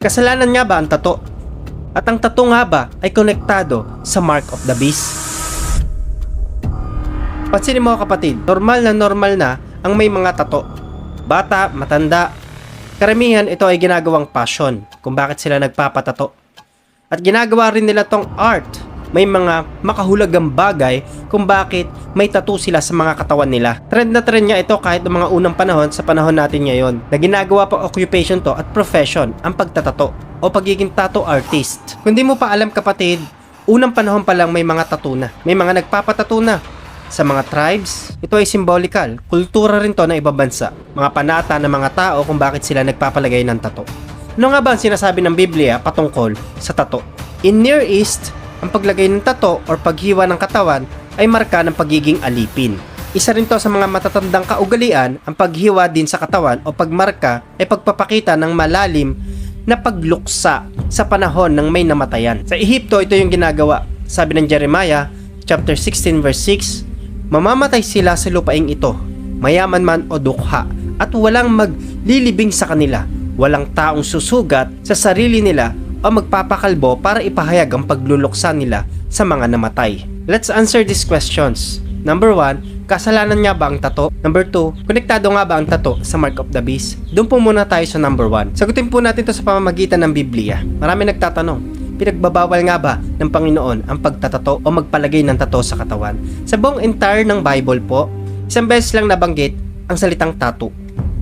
Kasalanan nga ba ang tato? At ang tato nga ba ay konektado sa Mark of the Beast? Pansinin mo kapatid, normal na normal na ang may mga tato. Bata, matanda, karamihan ito ay ginagawang passion kung bakit sila nagpapatato. At ginagawa rin nila tong art. May mga makahulagang bagay kung bakit may tattoo sila sa mga katawan nila. Trend na trend nga ito kahit noong mga unang panahon sa panahon natin ngayon. Na ginagawa pa occupation to at profession ang pagtatato o pagiging tattoo artist. Kung di mo pa alam kapatid, unang panahon pa lang may mga tattoo na. May mga nagpapatato na sa mga tribes, ito ay symbolical. Kultura rin to ng ibang bansa. Mga panata ng mga tao kung bakit sila nagpapalagay ng tato. Ano nga ba ang sinasabi ng Biblia patungkol sa tato? In Near East, ang paglagay ng tato or paghiwa ng katawan ay marka ng pagiging alipin. Isa rin to sa mga matatandang kaugalian ang paghiwa din sa katawan o pagmarka ay pagpapakita ng malalim na pagluksa sa panahon ng may namatayan. Sa Ehipto, ito yung ginagawa. Sabi ng Jeremiah, chapter 16 verse 6, Mamamatay sila sa lupaing ito, mayaman man o dukha, at walang maglilibing sa kanila. Walang taong susugat sa sarili nila o magpapakalbo para ipahayag ang pagluluksa nila sa mga namatay. Let's answer these questions. Number 1, kasalanan nga ba ang tato? Number 2, konektado nga ba ang tato sa Mark of the Beast? Doon po muna tayo sa number 1. Sagutin po natin to sa pamamagitan ng Biblia. Marami nagtatanong, pinagbabawal nga ba ng Panginoon ang pagtatato o magpalagay ng tato sa katawan? Sa buong entire ng Bible po, isang beses lang nabanggit ang salitang tattoo.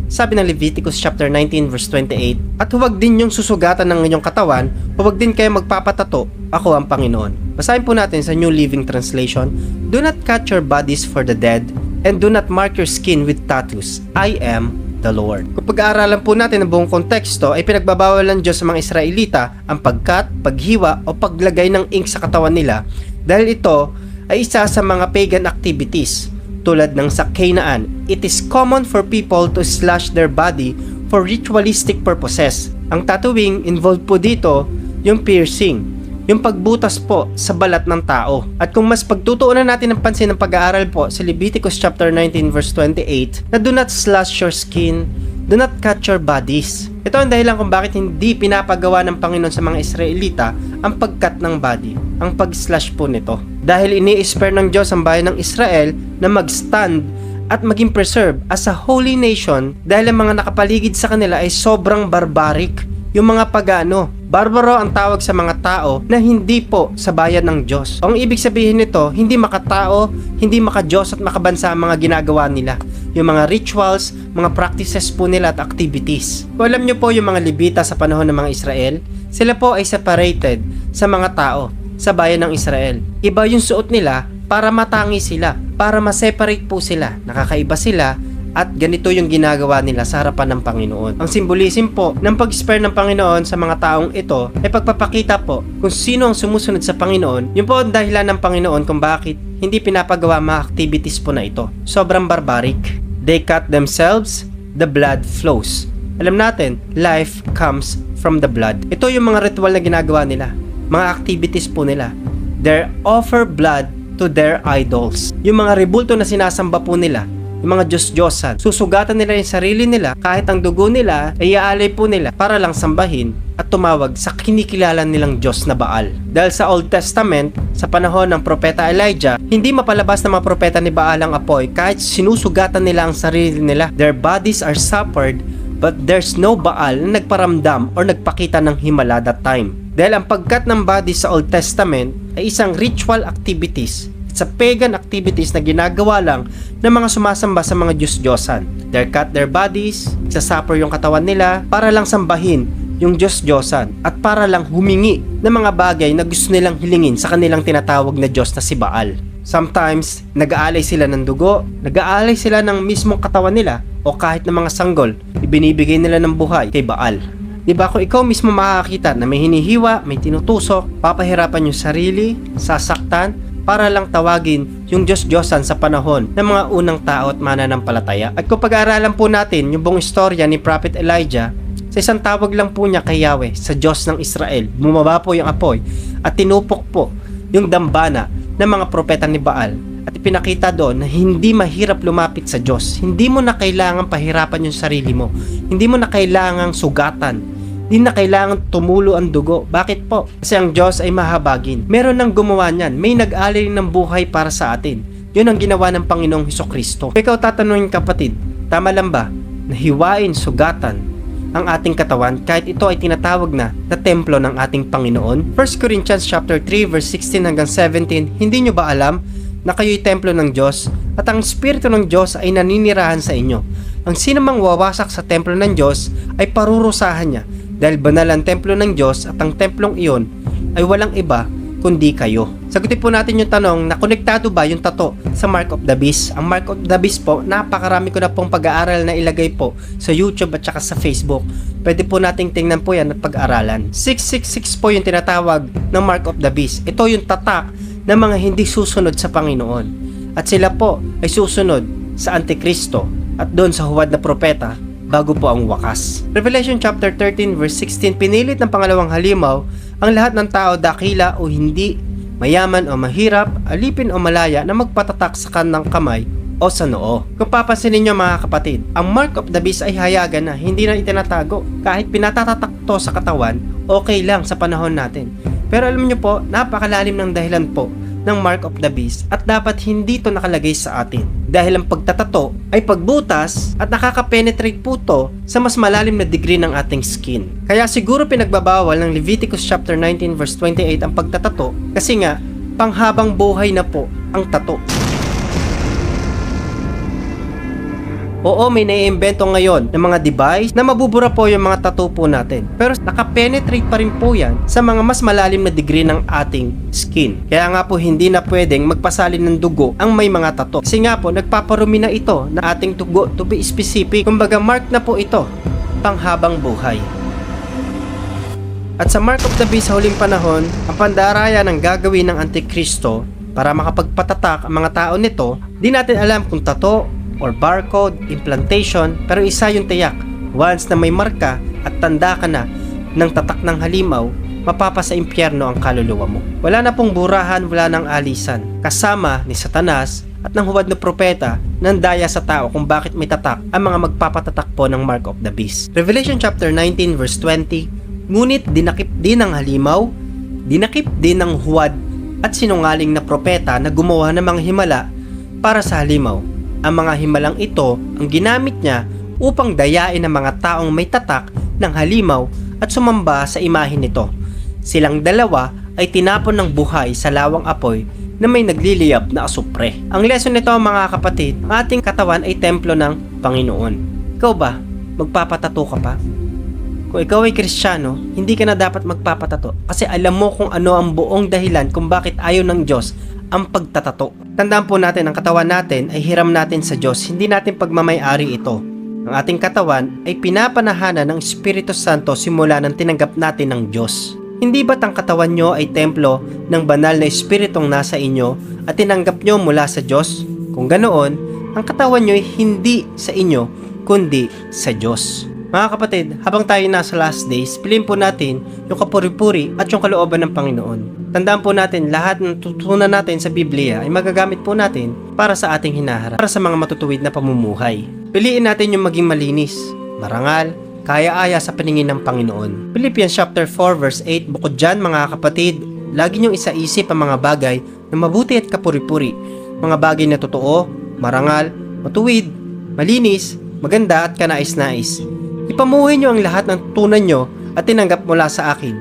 Sabi ng Leviticus chapter 19 verse 28, At huwag din yung susugatan ng inyong katawan, huwag din kayo magpapatato, ako ang Panginoon. Basahin po natin sa New Living Translation, Do not cut your bodies for the dead, and do not mark your skin with tattoos. I am the Lord. Kung pag-aaralan po natin ang buong konteksto ay pinagbabawal ng Diyos sa mga Israelita ang pagkat, paghiwa o paglagay ng ink sa katawan nila dahil ito ay isa sa mga pagan activities tulad ng sa Canaan. It is common for people to slash their body for ritualistic purposes. Ang tattooing involved po dito yung piercing, yung pagbutas po sa balat ng tao. At kung mas pagtutuunan natin ng pansin ng pag-aaral po sa Leviticus chapter 19 verse 28 na do not slash your skin, do not cut your bodies. Ito ang dahilan kung bakit hindi pinapagawa ng Panginoon sa mga Israelita ang pagkat ng body, ang pag-slash po nito. Dahil ini-spare ng Diyos ang bayan ng Israel na mag-stand at maging preserve as a holy nation dahil ang mga nakapaligid sa kanila ay sobrang barbaric yung mga pagano. Barbaro ang tawag sa mga tao na hindi po sa bayan ng Diyos. Ang ibig sabihin nito, hindi makatao, hindi makadiyos at makabansa ang mga ginagawa nila. Yung mga rituals, mga practices po nila at activities. Kung alam nyo po yung mga Libita sa panahon ng mga Israel, sila po ay separated sa mga tao sa bayan ng Israel. Iba yung suot nila para matangi sila, para ma-separate po sila. Nakakaiba sila at ganito yung ginagawa nila sa harapan ng Panginoon. Ang symbolism po ng pag-spare ng Panginoon sa mga taong ito ay pagpapakita po kung sino ang sumusunod sa Panginoon. Yun po ang dahilan ng Panginoon kung bakit hindi pinapagawa mga activities po na ito. Sobrang barbaric. They cut themselves, the blood flows. Alam natin, life comes from the blood. Ito yung mga ritual na ginagawa nila. Mga activities po nila. They offer blood to their idols. Yung mga rebulto na sinasamba po nila, yung mga Diyos-Diyosan. Susugatan nila yung sarili nila kahit ang dugo nila ay iaalay po nila para lang sambahin at tumawag sa kinikilala nilang Diyos na Baal. Dahil sa Old Testament, sa panahon ng propeta Elijah, hindi mapalabas ng mga propeta ni Baal ang apoy kahit sinusugatan nila ang sarili nila. Their bodies are suffered but there's no Baal na nagparamdam or nagpakita ng himala that time. Dahil ang pagkat ng body sa Old Testament ay isang ritual activities sa pagan activities na ginagawa lang ng mga sumasamba sa mga Diyos-Diyosan. They cut their bodies, sasupper yung katawan nila para lang sambahin yung Diyos-Diyosan at para lang humingi ng mga bagay na gusto nilang hilingin sa kanilang tinatawag na Diyos na si Baal. Sometimes, nag-aalay sila ng dugo, nag-aalay sila ng mismong katawan nila o kahit ng mga sanggol, ibinibigay nila ng buhay kay Baal. Di ba kung ikaw mismo makakakita na may hinihiwa, may tinutusok, papahirapan yung sarili, sasaktan, para lang tawagin yung Diyos-Diyosan sa panahon ng mga unang tao at mananampalataya. At kung pag-aaralan po natin yung buong istorya ni Prophet Elijah, sa isang tawag lang po niya kay Yahweh, sa Diyos ng Israel, bumaba po yung apoy at tinupok po yung dambana ng mga propeta ni Baal at ipinakita doon na hindi mahirap lumapit sa Diyos. Hindi mo na kailangan pahirapan yung sarili mo. Hindi mo na kailangang sugatan di na kailangan tumulo ang dugo. Bakit po? Kasi ang Diyos ay mahabagin. Meron nang gumawa niyan. May nag-alay ng buhay para sa atin. Yun ang ginawa ng Panginoong Heso Kristo. Ikaw tatanungin kapatid, tama lang ba na hiwain, sugatan ang ating katawan kahit ito ay tinatawag na na templo ng ating Panginoon? 1 Corinthians chapter 3 verse 16 hanggang 17, hindi nyo ba alam na kayo'y templo ng Diyos at ang Espiritu ng Diyos ay naninirahan sa inyo? Ang sino mang wawasak sa templo ng Diyos ay parurusahan niya dahil banal ang templo ng Diyos at ang templong iyon ay walang iba kundi kayo. Sagutin po natin yung tanong na konektado ba yung tato sa Mark of the Beast? Ang Mark of the Beast po, napakarami ko na pong pag-aaral na ilagay po sa YouTube at saka sa Facebook. Pwede po nating tingnan po yan at pag-aralan. 666 po yung tinatawag ng Mark of the Beast. Ito yung tatak ng mga hindi susunod sa Panginoon. At sila po ay susunod sa Antikristo at doon sa huwad na propeta bago po ang wakas. Revelation chapter 13 verse 16 pinilit ng pangalawang halimaw ang lahat ng tao dakila o hindi, mayaman o mahirap, alipin o malaya na magpatatak sa kanang kamay o sa noo. Kung papansin ninyo mga kapatid, ang mark of the beast ay hayagan na hindi na itinatago. Kahit pinatatatak to sa katawan, okay lang sa panahon natin. Pero alam niyo po, napakalalim ng dahilan po ng mark of the beast at dapat hindi to nakalagay sa atin. Dahil ang pagtatato ay pagbutas at nakaka-penetrate po to sa mas malalim na degree ng ating skin. Kaya siguro pinagbabawal ng Leviticus chapter 19 verse 28 ang pagtatato kasi nga panghabang buhay na po ang tato. Oo, may naiimbento ngayon ng mga device na mabubura po yung mga tattoo po natin. Pero nakapenetrate pa rin po yan sa mga mas malalim na degree ng ating skin. Kaya nga po hindi na pwedeng magpasalin ng dugo ang may mga tattoo. Kasi nga po nagpaparumi na ito na ating dugo to be specific. Kumbaga mark na po ito panghabang buhay. At sa Mark of the Beast sa huling panahon, ang pandaraya ng gagawin ng Antikristo para makapagpatatak ang mga tao nito, di natin alam kung tato or barcode, implantation, pero isa yung tiyak. Once na may marka at tanda ka na ng tatak ng halimaw, mapapa sa impyerno ang kaluluwa mo. Wala na pong burahan, wala nang alisan. Kasama ni Satanas at ng huwad na propeta ng daya sa tao kung bakit may tatak ang mga magpapatatak po ng Mark of the Beast. Revelation chapter 19 verse 20 Ngunit dinakip din ng halimaw, dinakip din ng huwad at sinungaling na propeta na gumawa ng mga himala para sa halimaw. Ang mga himalang ito ang ginamit niya upang dayain ang mga taong may tatak ng halimaw at sumamba sa imahin nito. Silang dalawa ay tinapon ng buhay sa lawang apoy na may nagliliyab na asupre. Ang lesson nito mga kapatid, ang ating katawan ay templo ng Panginoon. Ikaw ba, magpapatato ka pa? Kung ikaw ay kristyano, hindi ka na dapat magpapatato kasi alam mo kung ano ang buong dahilan kung bakit ayaw ng Diyos ang pagtatato. Tandaan po natin, ang katawan natin ay hiram natin sa Diyos, hindi natin pagmamayari ito. Ang ating katawan ay pinapanahanan ng Espiritu Santo simula nang tinanggap natin ng Diyos. Hindi ba't ang katawan nyo ay templo ng banal na Espiritong nasa inyo at tinanggap nyo mula sa Diyos? Kung ganoon, ang katawan nyo ay hindi sa inyo, kundi sa Diyos. Mga kapatid, habang tayo nasa last days, piliin po natin yung kapuri-puri at yung kalooban ng Panginoon. Tandaan po natin, lahat ng tutunan natin sa Biblia ay magagamit po natin para sa ating hinaharap, para sa mga matutuwid na pamumuhay. Piliin natin yung maging malinis, marangal, kaya-aya sa paningin ng Panginoon. Philippians chapter 4 verse 8, bukod dyan mga kapatid, lagi niyong isaisip ang mga bagay na mabuti at kapuri-puri, mga bagay na totoo, marangal, matuwid, malinis, maganda at kanais-nais. Ipamuhay niyo ang lahat ng tunan niyo at tinanggap mula sa akin,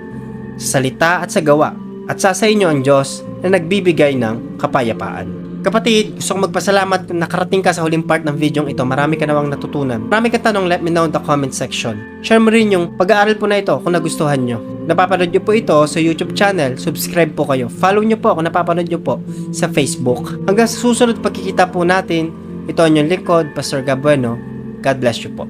sa salita at sa gawa, at sa inyo ang Diyos na nagbibigay ng kapayapaan. Kapatid, gusto kong magpasalamat kung nakarating ka sa huling part ng video ito. Marami ka nawang natutunan. Marami ka tanong, let me know in the comment section. Share mo rin yung pag-aaral po na ito kung nagustuhan nyo. Napapanood nyo po ito sa YouTube channel, subscribe po kayo. Follow nyo po kung napapanood nyo po sa Facebook. Hanggang sa susunod pagkikita po natin, ito ang inyong lingkod, Pastor Gabueno. God bless you po.